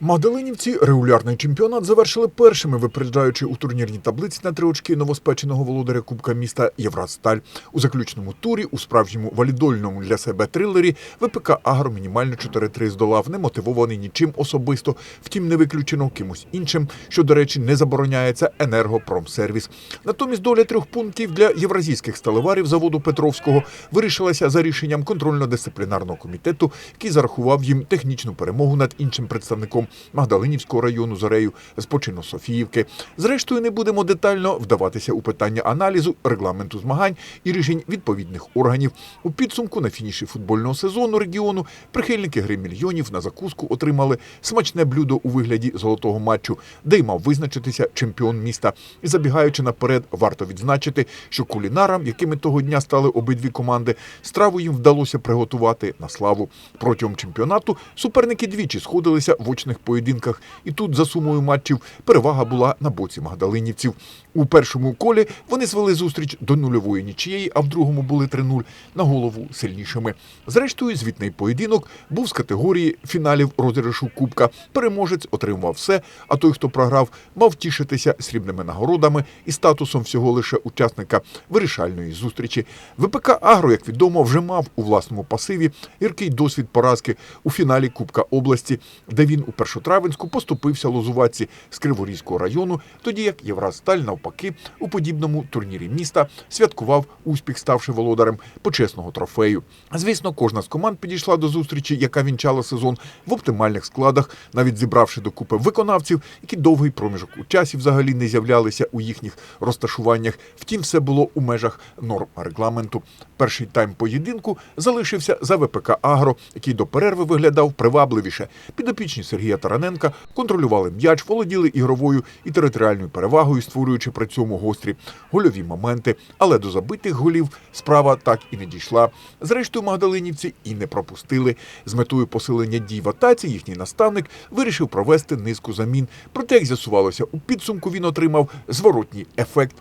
Магдалинівці регулярний чемпіонат завершили першими, випереджаючи у турнірній таблиці на три очки новоспеченого володаря Кубка міста Євросталь. У заключному турі у справжньому валідольному для себе трилері ВПК Агро мінімально 4-3 здолав, не мотивований нічим особисто, втім не виключено кимось іншим, що, до речі, не забороняється енергопромсервіс. Натомість доля трьох пунктів для євразійських сталеварів заводу Петровського вирішилася за рішенням контрольно-дисциплінарного комітету, який зарахував їм технічну перемогу над іншим представником Магдалинівського району Зорею з почину Софіївки. Зрештою, не будемо детально вдаватися у питання аналізу, регламенту змагань і рішень відповідних органів. У підсумку на фініші футбольного сезону регіону прихильники гри мільйонів на закуску отримали смачне блюдо у вигляді золотого матчу, де й мав визначитися чемпіон міста. І забігаючи наперед, варто відзначити, що кулінарам, якими того дня стали обидві команди, страву їм вдалося приготувати на славу. Протягом чемпіонату суперники двічі сходилися в очних поєдинках, і тут, за сумою матчів, перевага була на боці магдалинівців. У першому колі вони звели зустріч до нульової нічиєї, а в другому були 3-0 на голову сильнішими. Зрештою, звітний поєдинок був з категорії фіналів розіграшу Кубка. Переможець отримував все, а той, хто програв, мав тішитися срібними нагородами і статусом всього лише учасника вирішальної зустрічі. ВПК Агро, як відомо, вже мав у власному пасиві гіркий досвід поразки у фіналі Кубка області, де він у першотравенську поступився лозуватці з Криворізького району, тоді як Євросталь навпаки у подібному турнірі міста святкував успіх, ставши володарем почесного трофею. Звісно, кожна з команд підійшла до зустрічі, яка вінчала сезон в оптимальних складах, навіть зібравши докупи виконавців, які довгий проміжок у часі взагалі не з'являлися у їхніх розташуваннях. Втім, все було у межах норм регламенту. Перший тайм поєдинку залишився за ВПК Агро, який до перерви виглядав привабливіше. Підопічні Сергія Тараненка контролювали м'яч, володіли ігровою і територіальною перевагою, створюючи при цьому гострі гольові моменти. Але до забитих голів справа так і не дійшла. Зрештою, магдалинівці і не пропустили. З метою посилення дій в атаці їхній наставник вирішив провести низку замін. Проте, як з'ясувалося, у підсумку він отримав зворотній ефект.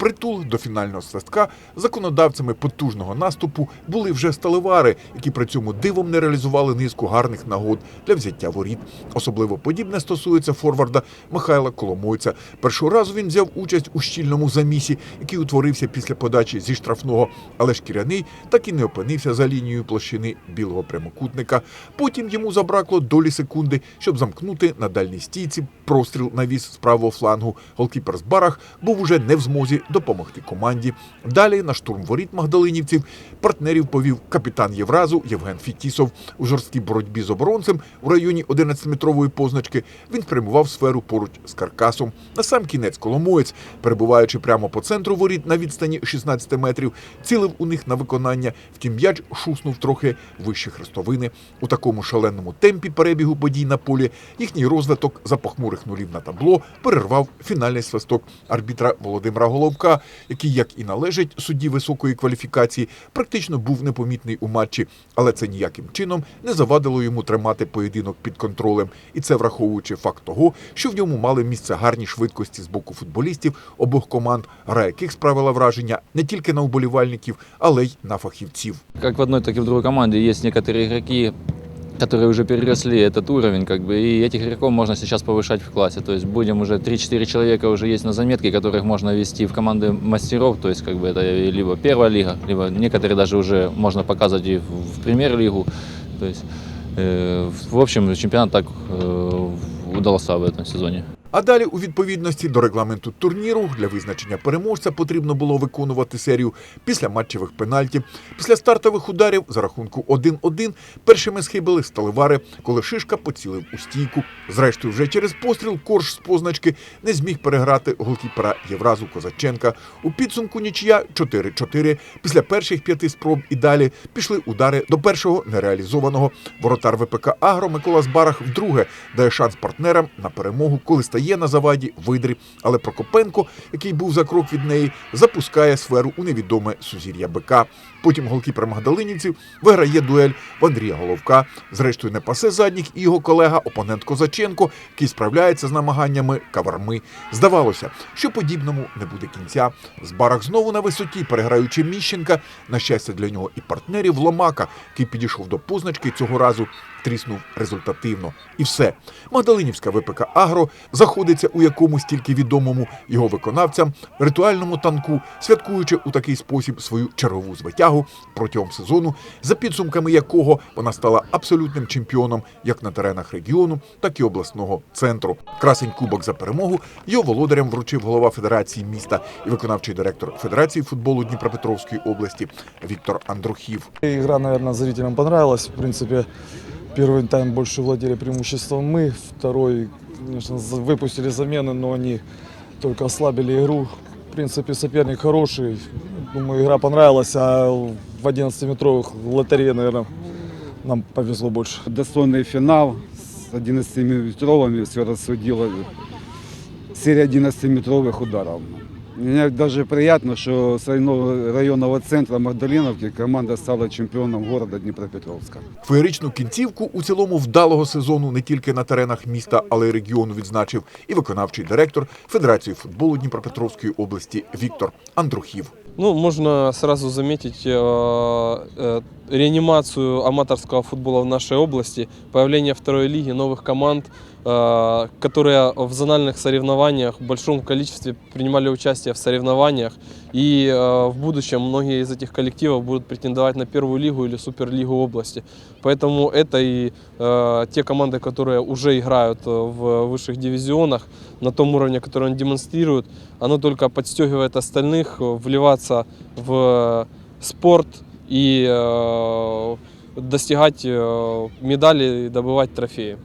Впритул до фінального свистка законодавцями потужного наступу були вже сталевари, які при цьому дивом не реалізували низку гарних нагод для взяття воріт. Особливо подібне стосується форварда Михайла Коломойця. Першого разу він взяв участь у щільному замісі, який утворився після подачі зі штрафного, але шкіряний так і не опинився за лінією площини білого прямокутника. Потім йому забракло долі секунди, щоб замкнути на дальній стійці простріл на віз з правого флангу. Голкіпер з барах був уже не в змозі допомогти команді. Далі на штурм воріт магдалинівців партнерів повів капітан Євразу Євген Фітісов. У жорсткій боротьбі з оборонцем у районі 11-метрової позначки він спрямував сферу поруч з каркасом. На сам кінець Коломоєць, перебуваючи прямо по центру воріт на відстані 16 метрів, цілив у них на виконання. Втім, м'яч шуснув трохи вище хрестовини. У такому шаленому темпі перебігу подій на полі їхній розвиток за похмурих нулів на табло перервав фінальний свисток арбітра Володимира Головка, який, як і належить судді високої кваліфікації, практично був непомітний у матчі, але це ніяким чином не завадило йому тримати поєдинок під контролем. І це враховуючи факт того, що в ньому мали місце гарні швидкості з боку футболістів обох команд, гра яких справила враження не тільки на уболівальників, але й на фахівців. Как в одной, так и в другой команде есть некоторые игроки, которые уже переросли этот уровень, как бы, и этих игроков можно сейчас повышать в классе. То есть будем уже 3-4 человека уже есть на заметке, которых можно ввести в команды мастеров, то есть как бы это либо первая лига, либо некоторые даже уже можно показывать и в премьер-лигу. То есть, э, в общем, чемпионат так э, удался в этом сезоне. А далі, у відповідності до регламенту турніру, для визначення переможця потрібно було виконувати серію після матчевих пенальтів. Після стартових ударів за рахунку 1-1 першими схибили сталевари, коли Шишка поцілив у стійку. Зрештою, вже через постріл корж з позначки не зміг переграти голкіпера Євразу Козаченка. У підсумку нічия 4-4. Після перших п'яти спроб і далі пішли удари до першого нереалізованого. Воротар ВПК Агро Микола Збарах вдруге дає шанс партнерам на перемогу, коли стає стає на заваді видри, але Прокопенко, який був за крок від неї, запускає сферу у невідоме сузір'я бика. Потім голкіпер магдалинівців виграє дуель в Андрія Головка. Зрештою, не пасе задніх і його колега, опонент Козаченко, який справляється з намаганнями каварми. Здавалося, що подібному не буде кінця. Збарах знову на висоті, переграючи Міщенка. На щастя для нього і партнерів Ломака, який підійшов до позначки цього разу. Тріснув результативно. І все. Магдалинівська ВПК Агро заходиться у якомусь тільки відомому його виконавцям ритуальному танку, святкуючи у такий спосіб свою чергову звитягу протягом сезону, за підсумками якого вона стала абсолютним чемпіоном як на теренах регіону, так і обласного центру. Красень Кубок за перемогу його володарям вручив голова Федерації міста і виконавчий директор Федерації футболу Дніпропетровської області Віктор Андрухів. Игра, наверное, зрителям понравилась. В принципе, первый тайм больше владели преимуществом мы. Второй, конечно, за- выпустили замены, но они только ослабили игру. В принципе, соперник хороший. Думаю, игра понравилась, а в 11-метровых лотерее, наверное, нам повезло больше. Достойный финал с 11-метровыми все рассудило. Серия 11-метровых ударов. Мне даже приятно, что с районного- районного центра Магдалиновки команда стала чемпіоном города Дніпропетровська. Феєричну кінцівку у цілому вдалого сезону не тільки на теренах міста, але й регіону відзначив і виконавчий директор Федерації футболу Дніпропетровської області Віктор Андрухів. Ну, можно сразу заметить э, э, реанимацию аматорского футбола в нашей области, появление второй лиги, новых команд, э, которые в зональных соревнованиях в большом количестве принимали участие в соревнованиях. И э, в будущем многие из этих коллективов будут претендовать на первую лигу или суперлигу области. Поэтому это и э, те команды, которые уже играют э, в высших дивизионах на том уровне, который они демонстрируют, оно только подстегивает остальных э, вливаться в спорт и э, достигать э, медали и добывать трофеи.